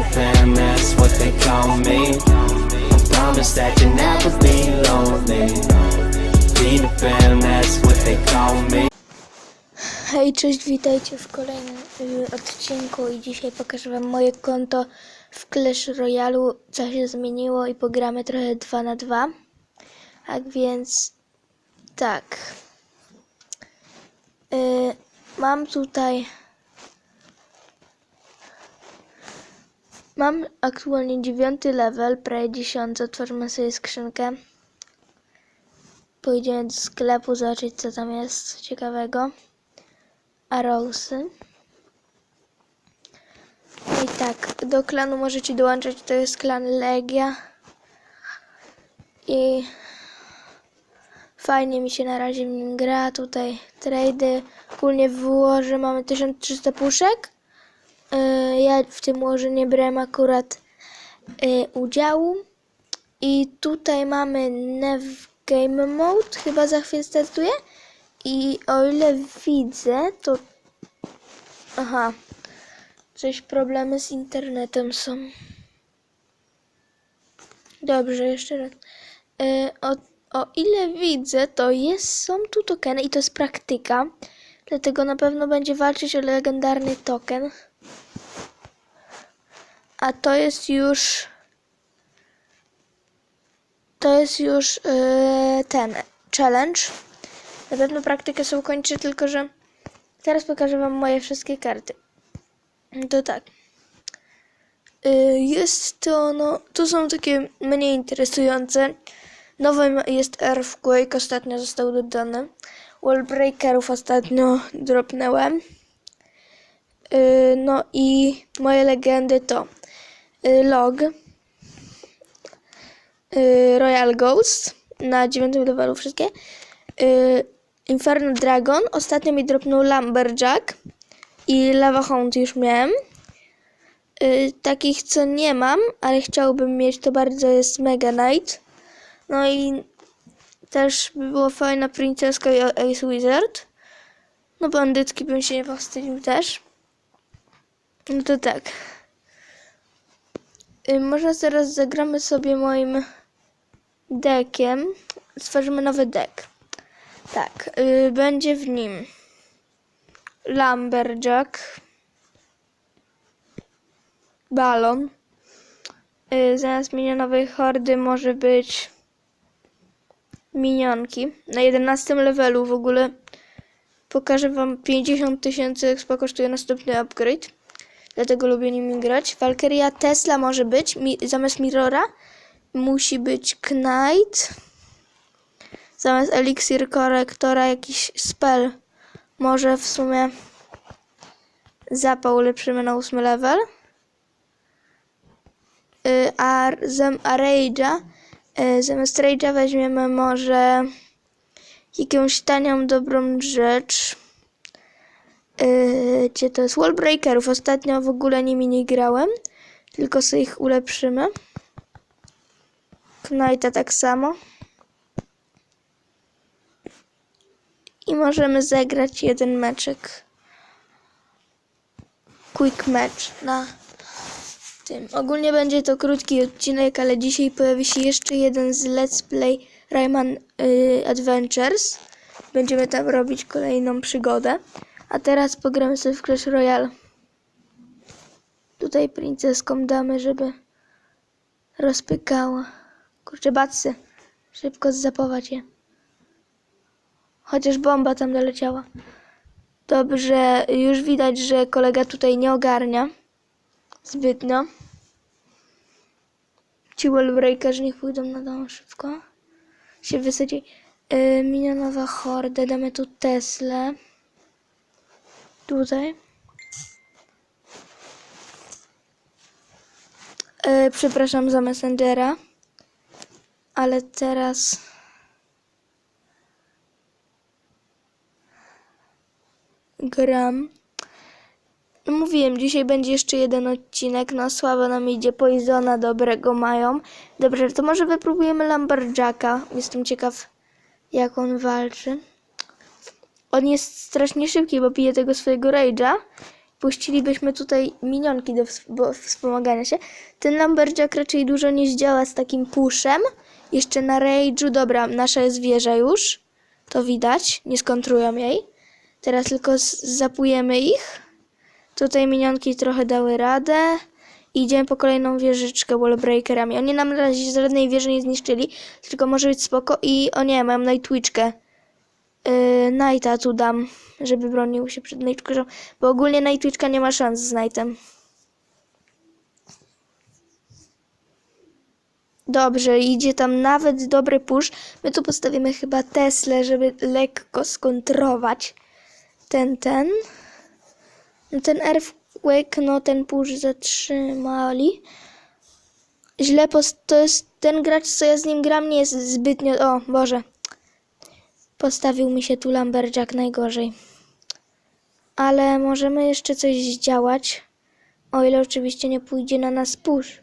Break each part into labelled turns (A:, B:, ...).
A: That's what they call me. I promise that you'll never be lonely. Peter Pan, that's what they call me.
B: Hej, cześć, witajcie w kolejnym y, odcinku i dzisiaj pokażę wam moje konto w Clash Royale, co się zmieniło i pogramy trochę 2 na 2 Tak więc, tak. Y, mam tutaj... Mam aktualnie dziewiąty level, prawie 10. Otworzymy sobie skrzynkę. Pójdziemy do sklepu zobaczyć co tam jest ciekawego. Arrowsy. I tak, do klanu możecie dołączyć, to jest klan Legia. I fajnie mi się na razie gra. Tutaj trady. Ogólnie w łoże mamy 1300 puszek. Yy, Ja w tym łoże nie brałem akurat yy, udziału. I tutaj mamy Nev Game Mode, chyba za chwilę startuje. I o ile widzę, to. Aha. Coś problemy z internetem są. Dobrze, jeszcze raz. E, o, o ile widzę, to jest, są tu tokeny i to jest praktyka. Dlatego na pewno będzie walczyć o legendarny token. A to jest już. To jest już e, ten challenge. Na pewno praktykę sobie ukończę, tylko że teraz pokażę wam moje wszystkie karty. To tak. Y, Jest to, no, to są takie mniej interesujące. Nowym jest Earthquake, ostatnio został dodany. Wallbreakerów ostatnio dropnęłem. Y, No i moje legendy to Log, y, Royal Ghost na 9 levelu wszystkie. Y, Inferno Dragon. Ostatnio mi dropnął Lumberjack i Lava Hound już miałem. Y, takich co nie mam, ale chciałbym mieć, to bardzo jest Mega Knight. No i też by było fajna princeska i Ace Wizard. No bandytki bym się nie powstydził też. No to tak. Y, może teraz zagramy sobie moim dekiem. Stworzymy nowy deck. Tak, y, będzie w nim Lumberjack, balon. Y, zamiast minionowej hordy może być minionki. Na 11 levelu w ogóle pokażę wam 50 tysięcy expa kosztuje następny upgrade. Dlatego lubię nimi grać. Valkyria Tesla może być. Mi, zamiast Mirrora musi być Knight zamiast eliksir korektora jakiś spell. Może w sumie zapał ulepszymy na ósmy level. Y, A, zam, a Rage'a, y, zamiast Rage'a weźmiemy może jakąś tanią, dobrą rzecz. Y, Gdzie to jest? Wallbreakerów. Ostatnio w ogóle nimi nie grałem, tylko sobie ich ulepszymy. Knighta tak samo. i możemy zagrać jeden meczek. Quick match na tym. Ogólnie będzie to krótki odcinek, ale dzisiaj pojawi się jeszcze jeden z Let's Play Rayman y, Adventures. Będziemy tam robić kolejną przygodę. A teraz pogramy sobie w Clash Royale. Tutaj princeską damy, żeby rozpykała. Kurczę, batsy. Szybko zapować je. Chociaż bomba tam doleciała. Dobrze, już widać, że kolega tutaj nie ogarnia zbytnio. Ci wallbreakerzy niech pójdą na dół szybko. Się wysadzi. Yy, minionowa horda, damy tu Teslę. Tutaj. Yy, przepraszam za Messengera. Ale teraz... gram. Mówiłem, dzisiaj będzie jeszcze jeden odcinek. No słabo nam idzie, Poisona dobrego mają. Dobrze, to może wypróbujemy Lumberjacka. Jestem ciekaw, jak on walczy. On jest strasznie szybki, bo pije tego swojego Rage'a puścilibyśmy tutaj minionki do wspomagania się, ten Lumberjack raczej dużo nie zdziała z takim puszem. Jeszcze na Rage'u, dobra, nasza jest wieża już, to widać, nie skontrują jej. Teraz tylko z- zapujemy ich. Tutaj minionki trochę dały radę. I idziemy po kolejną wieżyczkę wallbreakerami. Oni nam na razie żadnej wieży nie zniszczyli, tylko może być spoko. I o nie, mam Nightwitchkę. Yy, Nighta tu dam, żeby bronił się przed Nightwitchką, bo ogólnie Nightwitchka nie ma szans z Nightem. Dobrze, idzie tam nawet dobry push. My tu postawimy chyba Teslę, żeby lekko skontrować ten, ten. No ten Earthquake, no ten push zatrzymali. Źle, pos- to jest ten gracz, co ja z nim gram, nie jest zbytnio... O, Boże. Postawił mi się tu Lumberjack najgorzej. Ale możemy jeszcze coś zdziałać. O ile oczywiście nie pójdzie na nas push.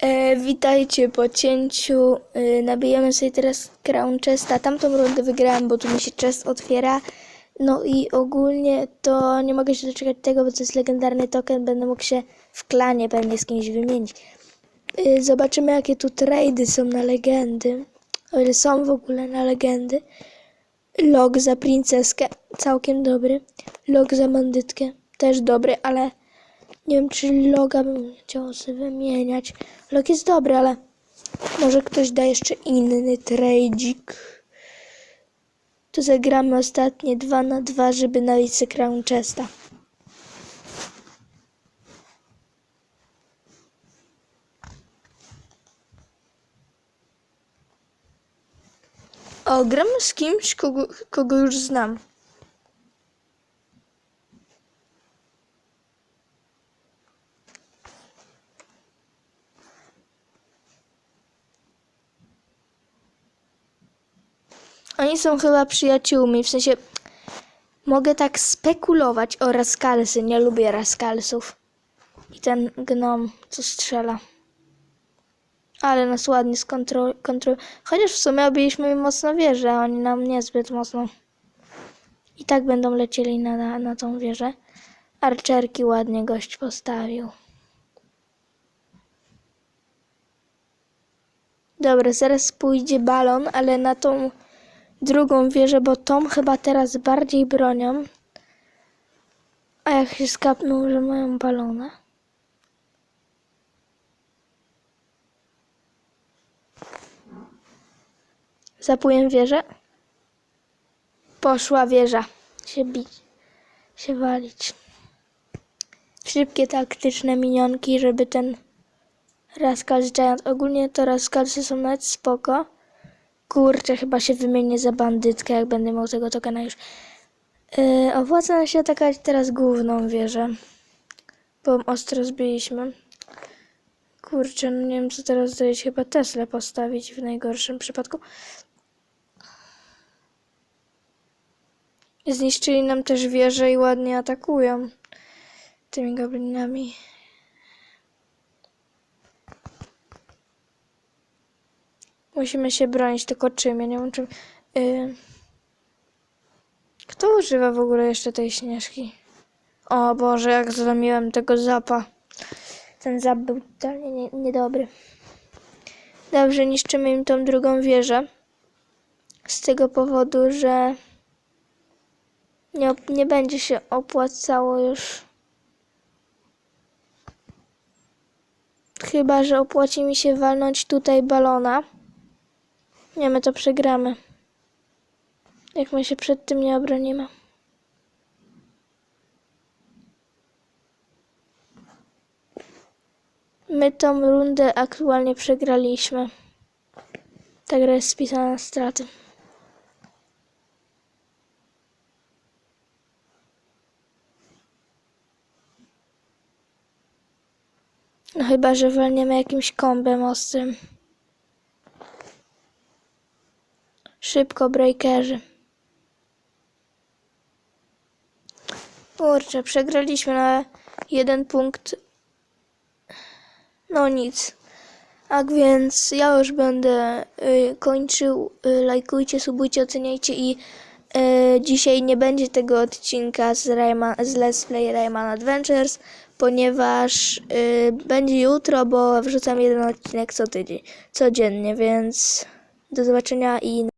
B: E, witajcie po cięciu. E, nabijemy sobie teraz Crown Chesta. Tamtą rundę wygrałem, bo tu mi się chest otwiera. No i ogólnie to nie mogę się doczekać tego, bo to jest legendarny token. Będę mógł się w klanie pewnie z kimś wymienić. Y, Zobaczymy, jakie tu trady są na legendy. O ile są w ogóle na legendy. Log za princeskę, całkiem dobry. Log za bandytkę, też dobry, ale nie wiem, czy loga bym chciał sobie wymieniać. Log jest dobry, ale może ktoś da jeszcze inny tradzik. Tu zagramy ostatnie 2 na 2, żeby nabić sobie Crown Chesta. O, gram z kimś, kogo, kogo już znam. Oni są chyba przyjaciółmi, w sensie mogę tak spekulować o Raskalsy. Nie lubię Raskalsów. I ten gnom, co strzela. Ale nas ładnie skontrol... Kontrol... Chociaż w sumie obiliśmy mocno wieżę, a oni nam niezbyt mocno. I tak będą lecieli na, na, na tą wieżę. Archerki ładnie gość postawił. Dobra, zaraz pójdzie balon, ale na tą drugą wieżę, bo tą chyba teraz bardziej bronią. A jak się skapną, że mają balona? Zapuję wieżę. Poszła wieża. Się bić. Się walić. Szybkie, taktyczne minionki, żeby ten Rascal Giant. Ogólnie to Rascalsy są nawet spoko. Kurczę, chyba się wymienię za bandytkę, jak będę miał tego tokena już. Yy, opłaca się atakować teraz główną wieżę. Bo ostro zbiliśmy. Kurczę, no nie wiem co teraz zrobić. Chyba Tesla postawić w najgorszym przypadku. Zniszczyli nam też wieżę i ładnie atakują tymi goblinami. Musimy się bronić, tylko czym? Ja nie wiem czym. Yy... Kto używa w ogóle jeszcze tej śnieżki? O Boże, jak zlamiłem tego zapa. Ten zap był totalnie nie, niedobry. Dobrze, niszczymy im tą drugą wieżę. Z tego powodu, że nie, nie będzie się opłacało już. Chyba, że opłaci mi się walnąć tutaj balona. Nie, my to przegramy. Jak my się przed tym nie obronimy. My tą rundę aktualnie przegraliśmy. Ta gra jest spisana na straty. No chyba, że walniemy jakimś kombem ostrym. Szybko, breakerzy. Kurczę, przegraliśmy na jeden punkt. No nic. Tak więc ja już będę y, kończył. Y, lajkujcie, subujcie, oceniajcie i e, dzisiaj nie będzie tego odcinka z, Rayman, z Let's Play Rayman Adventures, ponieważ e, będzie jutro, bo wrzucam jeden odcinek co tydzień, codziennie, więc do zobaczenia i